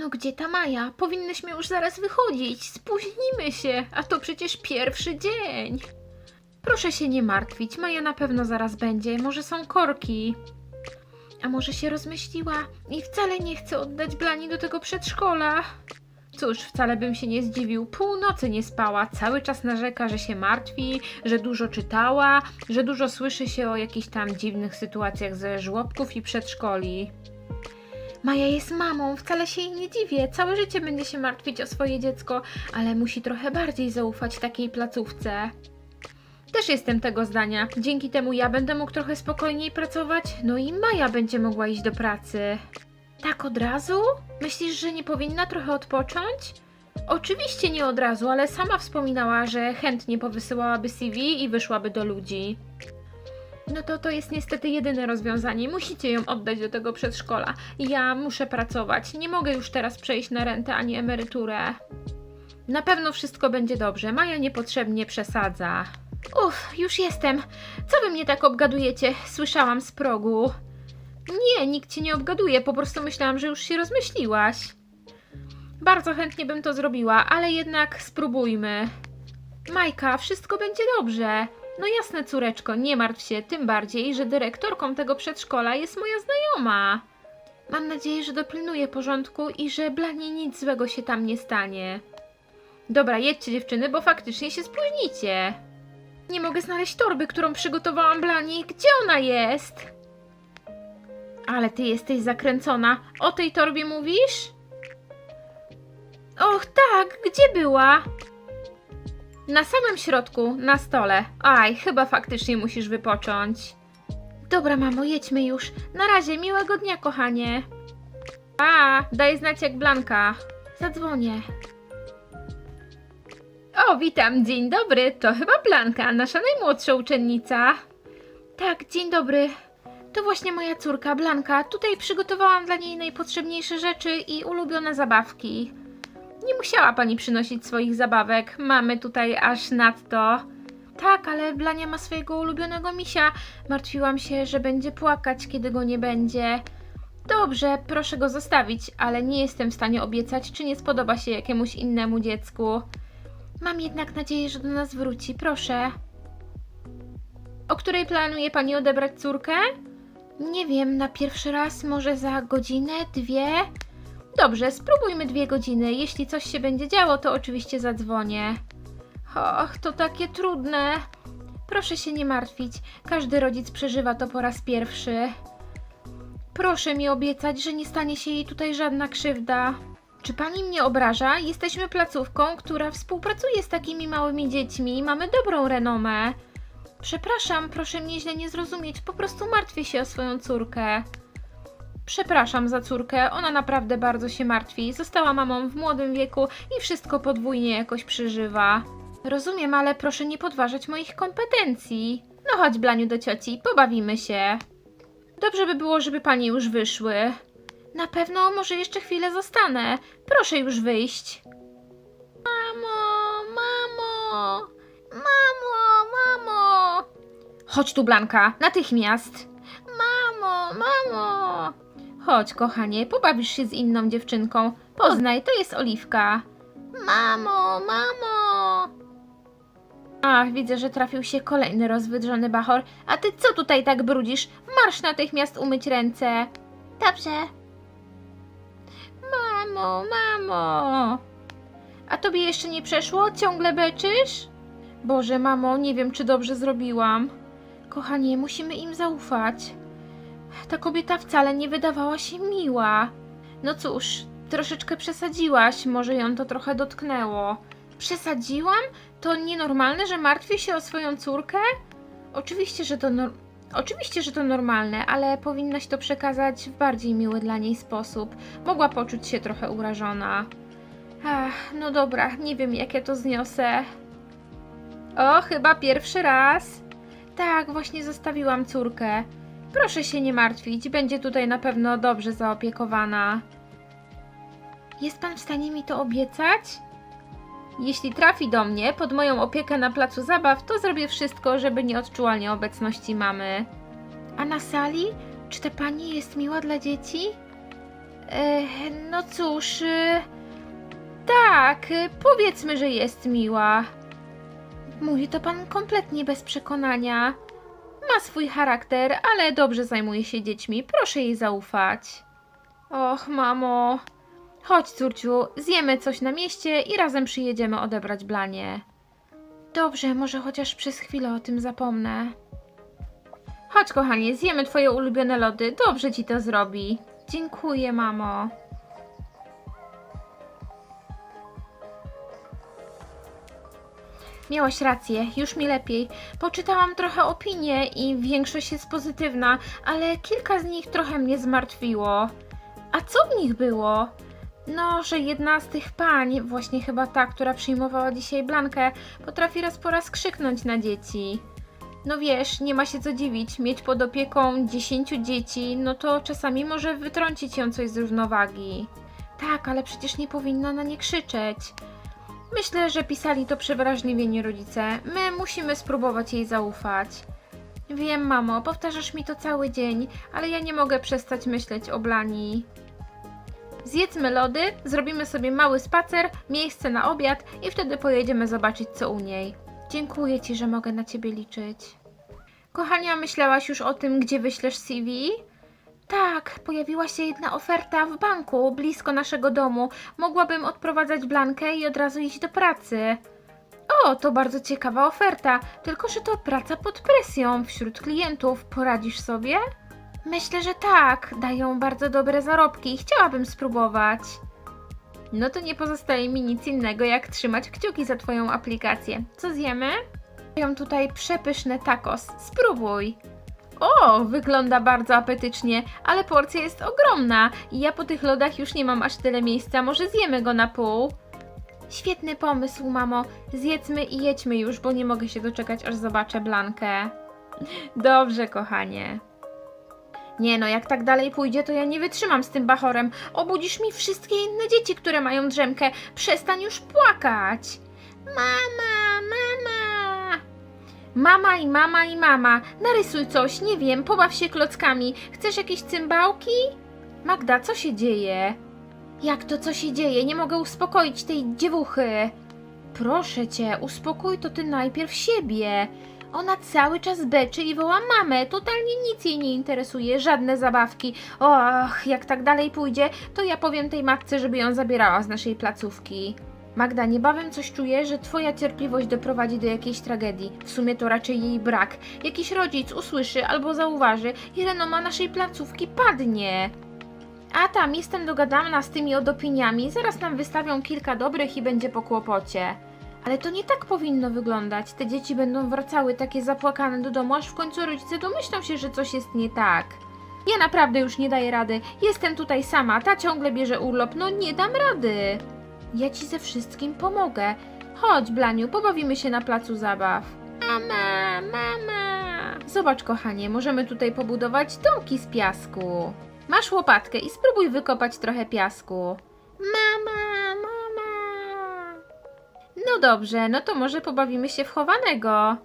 No gdzie ta Maja? Powinnyśmy już zaraz wychodzić. Spóźnimy się, a to przecież pierwszy dzień. Proszę się nie martwić, Maja na pewno zaraz będzie. Może są korki. A może się rozmyśliła i wcale nie chce oddać Blani do tego przedszkola. Cóż, wcale bym się nie zdziwił. Północy nie spała, cały czas narzeka, że się martwi, że dużo czytała, że dużo słyszy się o jakichś tam dziwnych sytuacjach ze żłobków i przedszkoli. Maja jest mamą, wcale się jej nie dziwię. Całe życie będzie się martwić o swoje dziecko, ale musi trochę bardziej zaufać takiej placówce. Też jestem tego zdania. Dzięki temu ja będę mógł trochę spokojniej pracować, no i Maja będzie mogła iść do pracy. Tak od razu? Myślisz, że nie powinna trochę odpocząć? Oczywiście nie od razu, ale sama wspominała, że chętnie powysyłałaby CV i wyszłaby do ludzi. No to to jest niestety jedyne rozwiązanie. Musicie ją oddać do tego przedszkola. Ja muszę pracować. Nie mogę już teraz przejść na rentę ani emeryturę. Na pewno wszystko będzie dobrze. Maja niepotrzebnie przesadza. Uff, już jestem. Co wy mnie tak obgadujecie? Słyszałam z progu. Nie, nikt cię nie obgaduje. Po prostu myślałam, że już się rozmyśliłaś. Bardzo chętnie bym to zrobiła, ale jednak spróbujmy. Majka, wszystko będzie dobrze. No jasne, córeczko, nie martw się, tym bardziej, że dyrektorką tego przedszkola jest moja znajoma. Mam nadzieję, że dopilnuje porządku i że dla niej nic złego się tam nie stanie. Dobra, jedźcie dziewczyny, bo faktycznie się spóźnicie. Nie mogę znaleźć torby, którą przygotowałam dla niej. Gdzie ona jest? Ale ty jesteś zakręcona. O tej torbie mówisz? Och, tak, gdzie była? Na samym środku, na stole. Aj, chyba faktycznie musisz wypocząć. Dobra, mamo, jedźmy już. Na razie, miłego dnia, kochanie. A, daj znać jak Blanka. Zadzwonię. O, witam, dzień dobry. To chyba Blanka, nasza najmłodsza uczennica. Tak, dzień dobry. To właśnie moja córka, Blanka. Tutaj przygotowałam dla niej najpotrzebniejsze rzeczy i ulubione zabawki. Nie musiała pani przynosić swoich zabawek. Mamy tutaj aż nadto. Tak, ale Blania ma swojego ulubionego misia. Martwiłam się, że będzie płakać, kiedy go nie będzie. Dobrze, proszę go zostawić, ale nie jestem w stanie obiecać, czy nie spodoba się jakiemuś innemu dziecku. Mam jednak nadzieję, że do nas wróci. Proszę. O której planuje pani odebrać córkę? Nie wiem, na pierwszy raz, może za godzinę, dwie? Dobrze, spróbujmy dwie godziny. Jeśli coś się będzie działo, to oczywiście zadzwonię. Och, to takie trudne. Proszę się nie martwić. Każdy rodzic przeżywa to po raz pierwszy. Proszę mi obiecać, że nie stanie się jej tutaj żadna krzywda. Czy pani mnie obraża? Jesteśmy placówką, która współpracuje z takimi małymi dziećmi i mamy dobrą renomę. Przepraszam, proszę mnie źle nie zrozumieć, po prostu martwię się o swoją córkę. Przepraszam za córkę, ona naprawdę bardzo się martwi. Została mamą w młodym wieku i wszystko podwójnie jakoś przeżywa. Rozumiem, ale proszę nie podważać moich kompetencji. No chodź, Blaniu, do cioci, pobawimy się. Dobrze by było, żeby panie już wyszły. Na pewno, może jeszcze chwilę zostanę. Proszę już wyjść. Mamo, mamo, mamo, mamo. Chodź tu, Blanka, natychmiast. Mamo, mamo. Chodź, kochanie, pobawisz się z inną dziewczynką. Poznaj, to jest Oliwka. Mamo, mamo. Ach, widzę, że trafił się kolejny rozwydrzony bachor. A ty co tutaj tak brudzisz? Marsz natychmiast umyć ręce. Dobrze. Mamo, mamo. A tobie jeszcze nie przeszło? Ciągle beczysz? Boże, mamo, nie wiem, czy dobrze zrobiłam. Kochanie, musimy im zaufać. Ta kobieta wcale nie wydawała się miła. No cóż, troszeczkę przesadziłaś, może ją to trochę dotknęło. Przesadziłam? To nienormalne, że martwię się o swoją córkę? Oczywiście, że to nor- Oczywiście, że to normalne, ale powinnaś to przekazać w bardziej miły dla niej sposób. Mogła poczuć się trochę urażona. Ach, no dobra, nie wiem jak ja to zniosę. O, chyba pierwszy raz. Tak, właśnie zostawiłam córkę. Proszę się nie martwić, będzie tutaj na pewno dobrze zaopiekowana. Jest pan w stanie mi to obiecać? Jeśli trafi do mnie pod moją opiekę na placu zabaw, to zrobię wszystko, żeby nie odczuła nieobecności mamy. A na sali? Czy ta pani jest miła dla dzieci? E, no cóż, e, tak, e, powiedzmy, że jest miła. Mówi to pan kompletnie bez przekonania. Ma swój charakter, ale dobrze zajmuje się dziećmi. Proszę jej zaufać. Och, mamo. Chodź, córciu, zjemy coś na mieście i razem przyjedziemy odebrać Blanie. Dobrze, może chociaż przez chwilę o tym zapomnę. Chodź, kochanie, zjemy twoje ulubione lody. Dobrze ci to zrobi. Dziękuję, mamo. Miałaś rację, już mi lepiej. Poczytałam trochę opinie i większość jest pozytywna, ale kilka z nich trochę mnie zmartwiło. A co w nich było? No, że jedna z tych pań, właśnie chyba ta, która przyjmowała dzisiaj Blankę, potrafi raz po raz krzyknąć na dzieci. No wiesz, nie ma się co dziwić, mieć pod opieką 10 dzieci, no to czasami może wytrącić ją coś z równowagi. Tak, ale przecież nie powinna na nie krzyczeć. Myślę, że pisali to przewrażliwieni rodzice. My musimy spróbować jej zaufać. Wiem, mamo, powtarzasz mi to cały dzień, ale ja nie mogę przestać myśleć o Blani. Zjedzmy lody, zrobimy sobie mały spacer, miejsce na obiad i wtedy pojedziemy zobaczyć, co u niej. Dziękuję ci, że mogę na ciebie liczyć. Kochania, myślałaś już o tym, gdzie wyślesz CV? Tak, pojawiła się jedna oferta w banku blisko naszego domu. Mogłabym odprowadzać Blankę i od razu iść do pracy. O, to bardzo ciekawa oferta, tylko że to praca pod presją wśród klientów. Poradzisz sobie? Myślę, że tak. Dają bardzo dobre zarobki. Chciałabym spróbować. No to nie pozostaje mi nic innego, jak trzymać kciuki za Twoją aplikację. Co zjemy? Mają tutaj przepyszne tacos. Spróbuj. O, wygląda bardzo apetycznie, ale porcja jest ogromna i ja po tych lodach już nie mam aż tyle miejsca. Może zjemy go na pół? Świetny pomysł, mamo. Zjedzmy i jedźmy już, bo nie mogę się doczekać, aż zobaczę Blankę. Dobrze, kochanie. Nie no, jak tak dalej pójdzie, to ja nie wytrzymam z tym bachorem. Obudzisz mi wszystkie inne dzieci, które mają drzemkę. Przestań już płakać. Mama, mama. Mama i mama i mama. Narysuj coś, nie wiem, pobaw się klockami. Chcesz jakieś cymbałki? Magda, co się dzieje? Jak to co się dzieje? Nie mogę uspokoić tej dziewuchy. Proszę cię, uspokój to ty najpierw siebie. Ona cały czas beczy i woła mamę. Totalnie nic jej nie interesuje, żadne zabawki. Och, jak tak dalej pójdzie, to ja powiem tej matce, żeby ją zabierała z naszej placówki. Magda, niebawem coś czuję, że twoja cierpliwość doprowadzi do jakiejś tragedii. W sumie to raczej jej brak. Jakiś rodzic usłyszy albo zauważy i renoma naszej placówki padnie. A tam, jestem dogadana z tymi odopiniami. Zaraz nam wystawią kilka dobrych i będzie po kłopocie. Ale to nie tak powinno wyglądać. Te dzieci będą wracały takie zapłakane do domu, aż w końcu rodzice domyślą się, że coś jest nie tak. Ja naprawdę już nie daję rady. Jestem tutaj sama, ta ciągle bierze urlop. No nie dam rady. Ja ci ze wszystkim pomogę. Chodź, Blaniu, pobawimy się na placu zabaw. Mama, mama. Zobacz, kochanie, możemy tutaj pobudować domki z piasku. Masz łopatkę i spróbuj wykopać trochę piasku. Mama, mama. No dobrze, no to może pobawimy się w chowanego.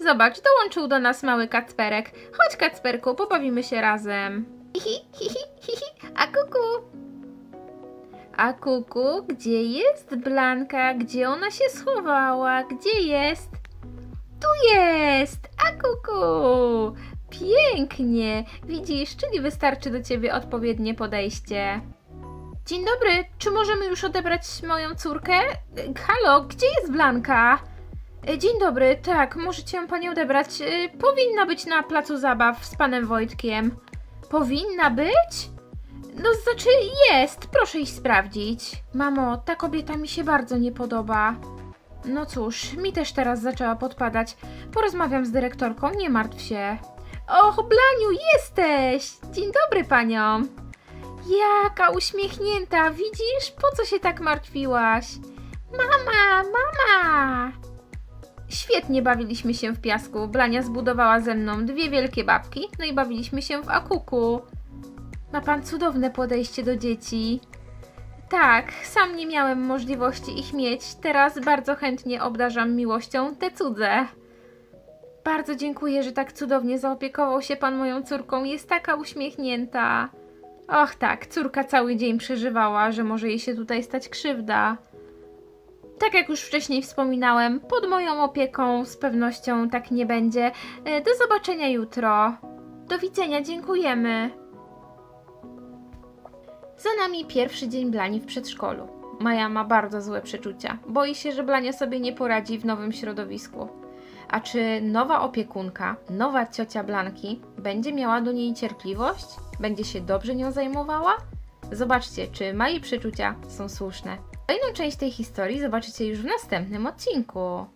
Zobacz, dołączył do nas mały kacperek. Chodź, kacperku, pobawimy się razem. Hihi, hihi, hihi, a kuku. A kuku, gdzie jest Blanka? Gdzie ona się schowała? Gdzie jest? Tu jest! A kuku! Pięknie! Widzisz, czyli wystarczy do ciebie odpowiednie podejście. Dzień dobry, czy możemy już odebrać moją córkę? Halo, gdzie jest Blanka? Dzień dobry, tak, możecie ją pani odebrać. Powinna być na placu zabaw z panem Wojtkiem. Powinna być? No, znaczy jest, proszę iść sprawdzić. Mamo, ta kobieta mi się bardzo nie podoba. No cóż, mi też teraz zaczęła podpadać. Porozmawiam z dyrektorką, nie martw się. Och, Blaniu, jesteś! Dzień dobry paniom. Jaka uśmiechnięta, widzisz? Po co się tak martwiłaś? Mama, mama! Świetnie bawiliśmy się w piasku. Blania zbudowała ze mną dwie wielkie babki, no i bawiliśmy się w akuku. Ma pan cudowne podejście do dzieci. Tak, sam nie miałem możliwości ich mieć. Teraz bardzo chętnie obdarzam miłością te cudze. Bardzo dziękuję, że tak cudownie zaopiekował się pan moją córką. Jest taka uśmiechnięta. Och tak, córka cały dzień przeżywała, że może jej się tutaj stać krzywda. Tak jak już wcześniej wspominałem, pod moją opieką z pewnością tak nie będzie. E, Do zobaczenia jutro. Do widzenia, dziękujemy. Za nami pierwszy dzień Blani w przedszkolu. Maja ma bardzo złe przeczucia. Boi się, że Blania sobie nie poradzi w nowym środowisku. A czy nowa opiekunka, nowa ciocia Blanki będzie miała do niej cierpliwość? Będzie się dobrze nią zajmowała? Zobaczcie, czy Mai przeczucia są słuszne. Kolejną część tej historii zobaczycie już w następnym odcinku.